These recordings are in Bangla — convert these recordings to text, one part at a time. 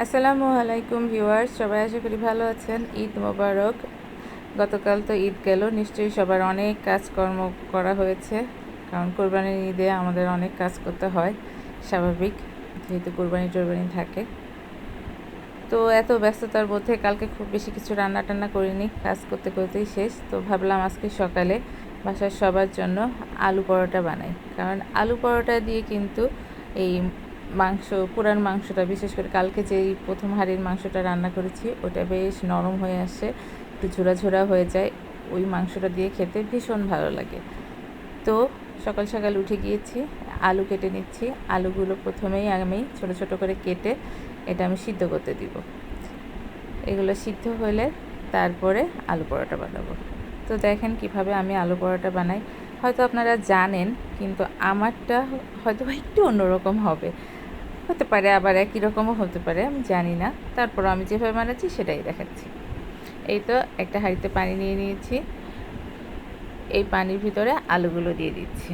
আসসালামু আলাইকুম ভিউয়ার্স, সবাই আশা করি ভালো আছেন। ঈদ মোবারক। গতকাল তো ঈদ গেল, নিশ্চয়ই সবার অনেক কাজকর্ম করা হয়েছে। কারণ কোরবানির ঈদে আমাদের অনেক কাজ করতে হয়, স্বাভাবিক, যেহেতু কোরবানি টোরবানি থাকে। তো এত ব্যস্ততার মধ্যে কালকে খুব বেশি কিছু রান্না টান্না করিনি, কাজ করতে করতেই শেষ। তো ভাবলাম আজকে সকালে বাসার সবার জন্য আলু পরোটা বানাই। কারণ আলু পরোটা দিয়ে কিন্তু এই মাংস, পুরান মাংসটা, বিশেষ করে কালকে যেই প্রথম হাঁড়ির মাংসটা রান্না করেছি, ওটা বেশ নরম হয়ে আসে, একটু ঝোড়া ঝোড়া হয়ে যায়। ওই মাংসটা দিয়ে খেতে ভীষণ ভালো লাগে। তো সকাল সকাল উঠে গিয়েছি, আলু কেটে নিচ্ছি। আলুগুলো প্রথমেই আমি ছোট ছোট করে কেটে এটা আমি সিদ্ধ করতে দিব। এগুলো সিদ্ধ হলে তারপরে আলু পরোটা বানাবো। তো দেখেন কীভাবে আমি আলু পরোটা বানাই। হয়তো আপনারা জানেন, কিন্তু আমারটা হয়তো একটু অন্যরকম হবে। হতে পারে আবার একই রকমও হতে পারে, আমি জানি না। তারপর আমি যেভাবে বানাচ্ছি সেটাই দেখাচ্ছি। এই তো একটা হাঁড়িতে পানি নিয়ে নিয়েছি। এই পানির ভিতরে আলুগুলো দিয়ে দিচ্ছি।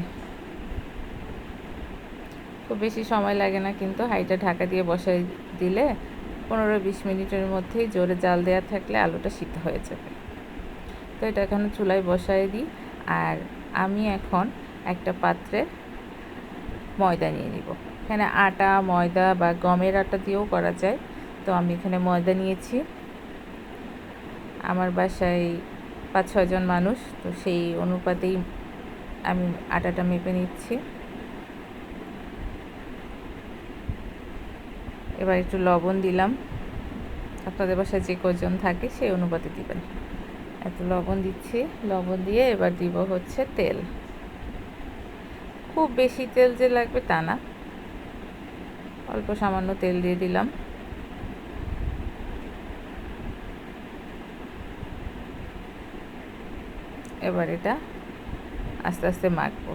খুব বেশি সময় লাগে না, কিন্তু হাঁড়িটা ঢাকা দিয়ে বসাই দিলে পনেরো বিশ মিনিটের মধ্যেই জোরে জাল দেওয়া থাকলে আলুটা সিদ্ধ হয়ে যাবে। তো এটা এখন চুলায় বসাই দিই। আর আমি এখন একটা পাত্রে ময়দা নিয়ে নিব। এখানে আটা, ময়দা বা গমের আটা দিয়েও করা যায়। তো আমি এখানে ময়দা নিয়েছি। আমার বাসায় পাঁচ ছজন মানুষ, তো সেই অনুপাতেই আমি আটাটা মেপে নিচ্ছি। এবার একটু লবণ দিলাম। আপনাদের বাসায় যে কজন থাকে সেই অনুপাতে দিবেন। এত লবণ দিচ্ছি। লবণ দিয়ে এবার দিব হচ্ছে তেল। খুব বেশি তেল যে লাগবে তা না। অল্প সামান্য তেল দিয়ে দিলাম। এবার এটা আস্তে আস্তে মাখবো।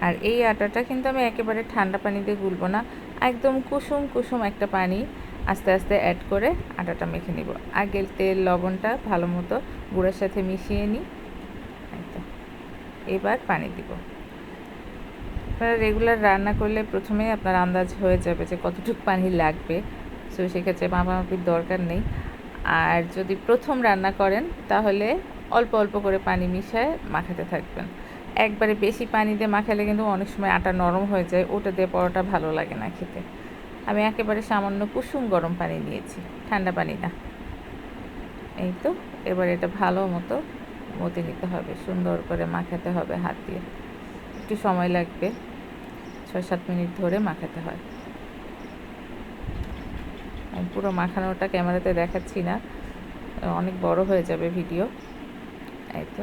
আর এই আটাটা কিন্তু আমি একেবারে ঠান্ডা পানি দিয়ে গুলবো না। একদম কুসুম কুসুম একটা পানি। আস্তে আস্তে অ্যাড করে আটাটা মেখে নিব। আগে তেল, লবণটা ভালো মতো গুঁড়োর সাথে মিশিয়ে নিই। এবার পানি দিব। আপনারা রেগুলার রান্না করলে প্রথমেই আপনার আন্দাজ হয়ে যাবে যে কতটুকু পানি লাগবে। সো সেক্ষেত্রে মাপামাপির দরকার নেই। আর যদি প্রথম রান্না করেন, তাহলে অল্প অল্প করে পানি মিশায় মাখাতে থাকবেন। একবারে বেশি পানি দিয়ে মাখালে কিন্তু অনেক সময় আটা নরম হয়ে যায়, ওটা দিয়ে পরোটা ভালো লাগে না খেতে। আমি একেবারে সামান্য কুসুম গরম পানি নিয়েছি ঠান্ডা পানি না। এই তো, এবার এটা ভালো মতো মতে নিতে হবে, সুন্দর করে মাখাতে হবে হাত দিয়ে। একটু সময় লাগবে ছয় সাত মিনিট ধরে মাখাতে হয়। আমি পুরো মাখানোটা ক্যামেরাতে দেখাচ্ছি না, অনেক বড় হয়ে যাবে ভিডিও। এই তো।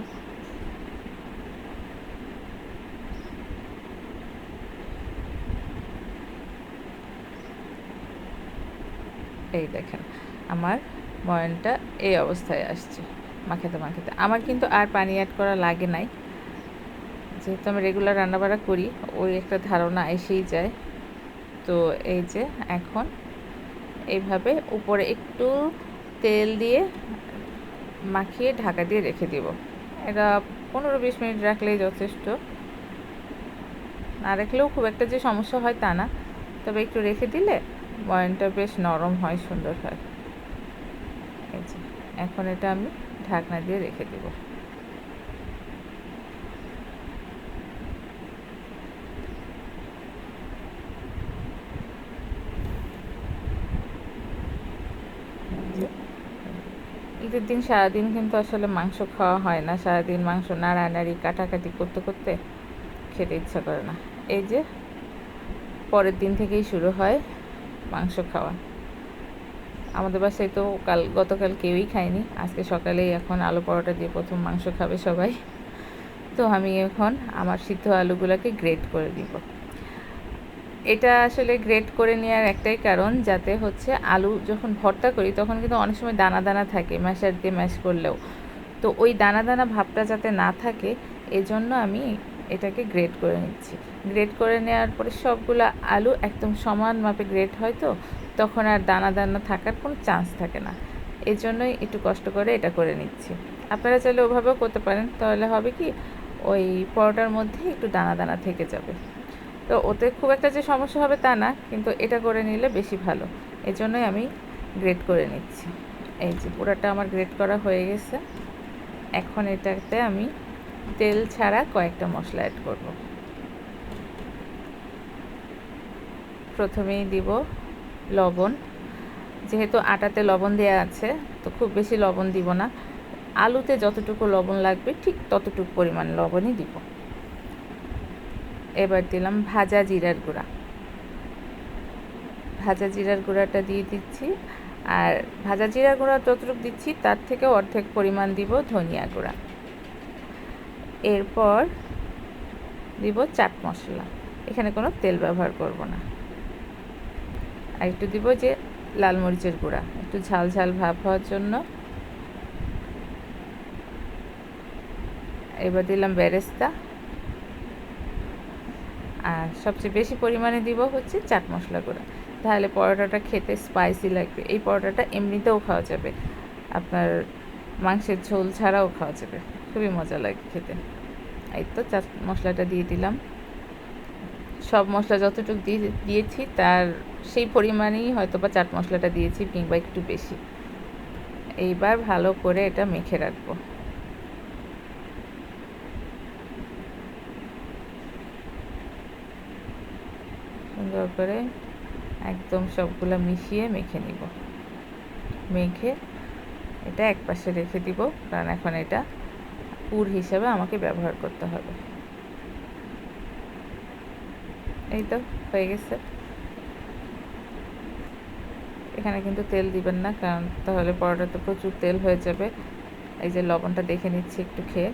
এই দেখেন, আমার ময়নটা এই অবস্থায় আসছে, মাখাতে মাখাতে। আমার কিন্তু আর পানি অ্যাড করা লাগে নাই। যেহেতু আমি রেগুলার রান্নাবাড়া করি, ওই একটা ধারণা এসেই যায়। তো এই যে এখন এইভাবে উপরে একটু তেল দিয়ে মাখিয়ে ঢাকা দিয়ে রেখে দিব। এটা পনেরো বিশ মিনিট রাখলেই যথেষ্ট। না রাখলেও খুব একটা যে সমস্যা হয় তা না। তবে একটু রেখে দিলে ময়নটা বেশ নরম হয়, সুন্দর হয়। এই যে, এখন এটা আমি ঢাকনা দিয়ে রেখে দেব। ঈদের দিন সারাদিন কিন্তু আসলে মাংস খাওয়া হয় না। সারাদিন মাংস নাড়ানাড়ি, কাটাকাটি করতে করতে খেতে ইচ্ছা করে না। এই যে, পরের দিন থেকেই শুরু হয় মাংস খাওয়া। আমাদের বাসায় তো কাল, গতকাল কেউই খায়নি। আজকে সকালেই এখন আলু পরোটা দিয়ে প্রথম মাংস খাবে সবাই। তো আমি এখন আমার সিদ্ধ আলুগুলোকে গ্রেট করে দিব। এটা আসলে গ্রেট করে নেওয়ার একটাই কারণ, যাতে হচ্ছে আলু যখন ভর্তা করি, তখন কিন্তু অনেক সময় দানা দানা থাকে ম্যাশার দিয়ে ম্যাশ করলেও। তো ওই দানা দানা ভাবটা যাতে না থাকে, এজন্য আমি এটাকে গ্রেট করে নিচ্ছি। গ্রেট করে নেওয়ার পরে সবগুলো আলু একদম সমান মাপে গ্রেট হয় তো, তখন আর দানা দানা থাকার কোনো চান্স থাকে না। এই জন্যই একটু কষ্ট করে এটা করে নিচ্ছি। আপনারা চাইলে ওভাবেও করতে পারেন, তাহলে হবে কি, ওই পরোটার মধ্যে একটু দানা দানা থেকে যাবে। তো ওতে খুব একটা যে সমস্যা হবে তা না, কিন্তু এটা করে নিলে বেশি ভালো। এই জন্যই আমি গ্রেট করে নিচ্ছি। এই যে পুরাটা আমার গ্রেট করা হয়ে গেছে। এখন এটাতে আমি তেল ছাড়া কয়েকটা মশলা অ্যাড করব। প্রথমেই দিব লবণ। যেহেতু আটাতে লবণ দেওয়া আছে, তো খুব বেশি লবণ দিব না। আলুতে যতটুকু লবণ লাগবে, ঠিক ততটুকু পরিমাণ লবণই দিব। এবার দিলাম ভাজা জিরার গুঁড়া। ভাজা জিরার গুঁড়াটা দিয়ে দিচ্ছি। আর ভাজা জিরা গুঁড়া যতটুকু দিচ্ছি, তার থেকে অর্ধেক পরিমাণ দিব ধনিয়া গুঁড়া। এরপর দিব চাট মশলা। এখানে কোনো তেল ব্যবহার করব না। আর একটু দিব যে লাল মরিচের গুঁড়া। একটু ঝাল ঝাল ভাব হওয়ার জন্য এবার দিলাম বেরেস্তা। আর সবচেয়ে বেশি পরিমাণে দিব হচ্ছে চাট মশলা গুঁড়া। তাহলে পরোটাটা খেতে স্পাইসি লাগবে। এই পরোটাটা এমনিতেও খাওয়া যাবে। আপনার মাংসের ঝোল ছাড়াও খাওয়া যাবে। খুবই মজা লাগে খেতে। এই তো চাট মশলাটা দিয়ে দিলাম। সব মশলা যতটুকু দিয়ে দিয়েছি, তার সেই পরিমাণেই হয়তো বা চাট মশলাটা দিয়েছি কিংবা একটু বেশি। এইবার ভালো করে এটা মেখে রাখব। সুন্দর করে একদম সবগুলো মিশিয়ে মেখে নিব। মেখে এটা এক পাশে রেখে দিব, কারণ এখন এটা পুর হিসাবে আমাকে ব্যবহার করতে হবে। এই তো, হয়ে গেছে। এখানে কিন্তু তেল দিবেন না, কারণ তাহলে পরোটাতে প্রচুর তেল হয়ে যাবে। এই যে লবণটা দেখে নিচ্ছি একটু খেয়ে।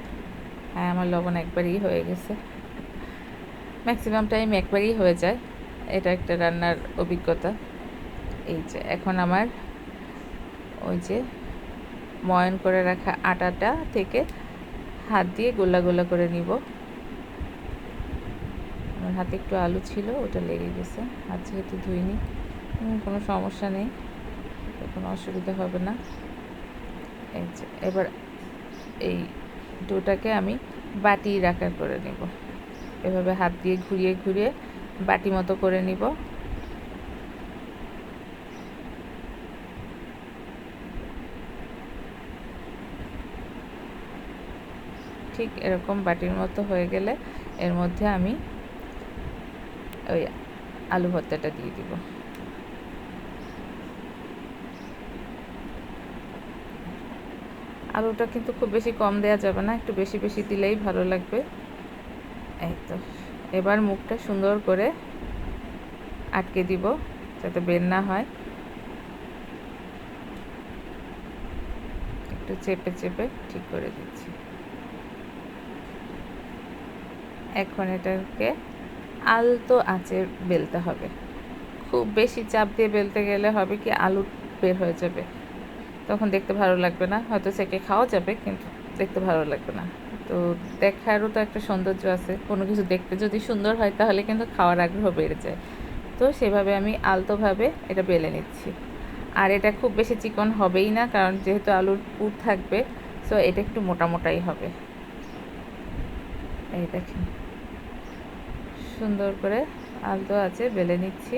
হ্যাঁ আমার লবণ একবারই হয়ে গেছে। ম্যাক্সিমাম টাইম একবারই হয়ে যায়। এটা একটা রান্নার অভিজ্ঞতা। এই যে, এখন আমার ওই যে ময়ন করে রাখা আটাটা থেকে হাত দিয়ে গোলা গোলা করে নিব। আমার হাতে একটু আলু ছিল, ওটা লেগে গেছে। হাত যেহেতু ধুইনি কোনো সমস্যা নেই, কোনো অসুবিধা হবে না। এবার এই ডোটাকে আমি বাটি রাখার করে নেব। এভাবে হাত দিয়ে ঘুরিয়ে ঘুরিয়ে বাটি মতো করে নিব। ঠিক এরকম বাটির মতো হয়ে গেলে এর মধ্যে আমি ওই আলু ভর্তাটা দিয়ে দিব। আলুটা কিন্তু খুব বেশি কম দেওয়া যাবে না, একটু বেশি বেশি দিলেই ভালো লাগবে। এই তো, এবার মুখটা সুন্দর করে আটকে দিব যাতে বের না হয়। একটু চেপে চেপে ঠিক করে দিচ্ছি। এখন এটাকে আলতো আঁচে বেলতে হবে। খুব বেশি চাপ দিয়ে বেলতে গেলে হবে কি আলু বের হয়ে যাবে। তখন দেখতে ভালো লাগবে না। হয়তো সেকে খাওয়া যাবে, কিন্তু দেখতে ভালো লাগবে না। তো দেখারও তো একটা সৌন্দর্য আছে। কোনো কিছু দেখতে যদি সুন্দর হয়, তাহলে কিন্তু খাওয়ার আগ্রহ বেড়ে যায়। তো সেভাবে আমি আলতোভাবে এটা বেলে নিচ্ছি। আর এটা খুব বেশি চিকন হবেই না, কারণ যেহেতু আলুর পুর থাকবে সো এটা একটু মোটা মোটাই হবে। এই দেখেন। সুন্দর করে আলতো আছে, বেলে নিচ্ছি।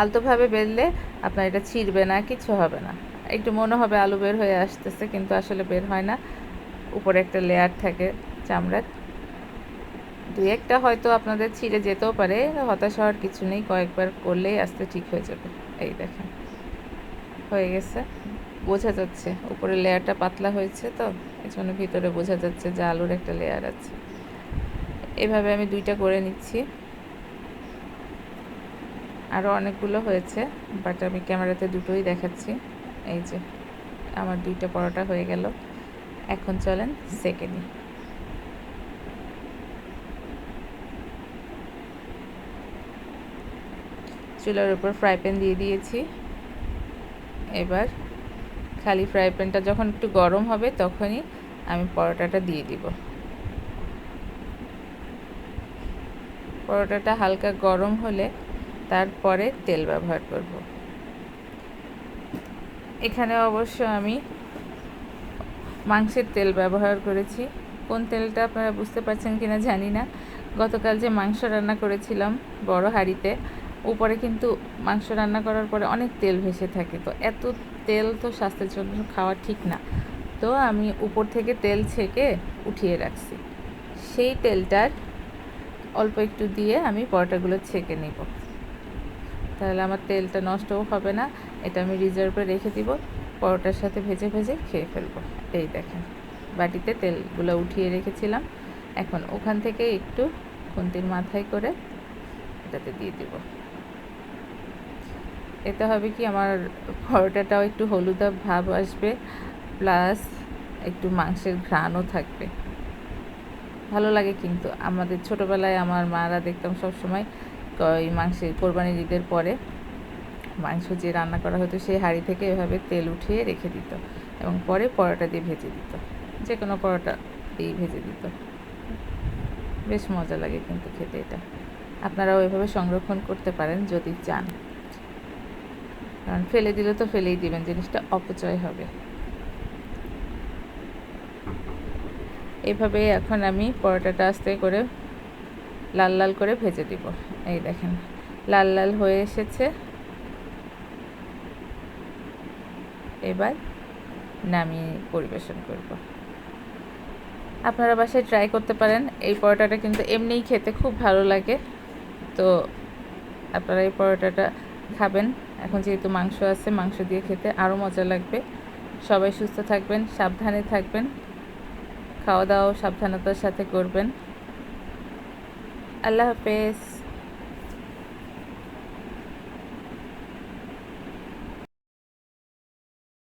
আলতোভাবে বেললে আপনার এটা ছিঁড়বে না কিছু হবে না। একটু মনে হবে আলু বের হয়ে আসতেছে, কিন্তু আসলে বের হয় না। উপরে একটা লেয়ার থাকে চামড়ার। দু একটা হয়তো আপনাদের ছিঁড়ে যেতেও পারে, হতাশ হওয়ার কিছু নেই, কয়েকবার করলেই আস্তে ঠিক হয়ে যাবে। এই দেখেন, হয়ে গেছে। বোঝা যাচ্ছে, উপরে লেয়ারটা পাতলা হয়েছে তো এই জন্য ভিতরে বোঝা যাচ্ছে যে আলুর একটা লেয়ার আছে। এভাবে আমি দুইটা করে নিচ্ছি। আরও অনেকগুলো হয়েছে বাট আমি ক্যামেরাতে দুটোই দেখাচ্ছি। এই যে, আমার দুইটা পরোটা হয়ে গেল। এখন চলেন সেকেন্ডে চুলার উপর ফ্রাই প্যান দিয়ে দিয়েছি। এবার খালি ফ্রাই প্যানটা যখন একটু গরম হবে, তখনই আমি পরোটাটা দিয়ে দিব। পরোটাটা হালকা গরম হলে তারপরে তেল ব্যবহার করব। এখানে অবশ্য আমি মাংসের তেল ব্যবহার করেছি। কোন তেলটা আপনারা বুঝতে পারছেন কি না জানি না। গতকাল যে মাংস রান্না করেছিলাম বড় হাঁড়িতে, উপরে কিন্তু মাংস রান্না করার পরে অনেক তেল ভেসে থাকে। তো এত তেল তো স্বাস্থ্যের জন্য খাওয়া ঠিক না। তো আমি উপর থেকে তেল ছেঁকে উঠিয়ে রাখছি। সেই তেলটার অল্প একটু দিয়ে আমি পরোটাগুলো ছেঁকে নিব। তাহলে আমার তেলটা নষ্টও হবে না, এটা আমি রিজার্ভে রেখে দিব, পরোটার সাথে ভেজে ভেজে খেয়ে ফেলব। এই দেখেন, বাটিতে তেলগুলো উঠিয়ে রেখেছিলাম। এখন ওখান থেকে একটু খুন্তির মাথায় করে এটাতে দিয়ে দিব। এতে হবে কি, আমার পরোটাটাও একটু হলুদা ভাব আসবে প্লাস একটু মাংসের ঘ্রাণও থাকবে। ভালো লাগে কিন্তু আমাদের ছোটোবেলায় আমার মারা দেখতাম সব সময় ওই মাংসের কোরবানির ঈদের পরে মাংস যে রান্না করা হতো সেই হাঁড়ি থেকে এভাবে তেল উঠিয়ে রেখে দিত এবং পরে পরোটা দিয়ে ভেজে দিত। যে কোনো পরোটা দিয়েই ভেজে দিত। বেশ মজা লাগে কিন্তু খেতে এটা। আপনারাও এভাবে সংরক্ষণ করতে পারেন যদি চান। কারণ ফেলে দিলে তো ফেলেই দিবেন, জিনিসটা অপচয় হবে। এভাবে এখন আমি পরোটাটা আস্তে করে লাল লাল করে ভেজে দিব। এই দেখেন, লাল লাল হয়ে এসেছে। এবার নামিয়ে পরিবেশন করব। আপনারা বাসায় ট্রাই করতে পারেন। এই পরোটাটা কিন্তু এমনিই খেতে খুব ভালো লাগে। তো আপনারা এই পরোটাটা খাবেন। এখন যেহেতু মাংস আছে, মাংস দিয়ে খেতে আরও মজা লাগবে। সবাই সুস্থ থাকবেন, সাবধানে থাকবেন। খাওয়া দাওয়া সাবধানতার সাথে করবেন। আল্লাহ হাফেজ।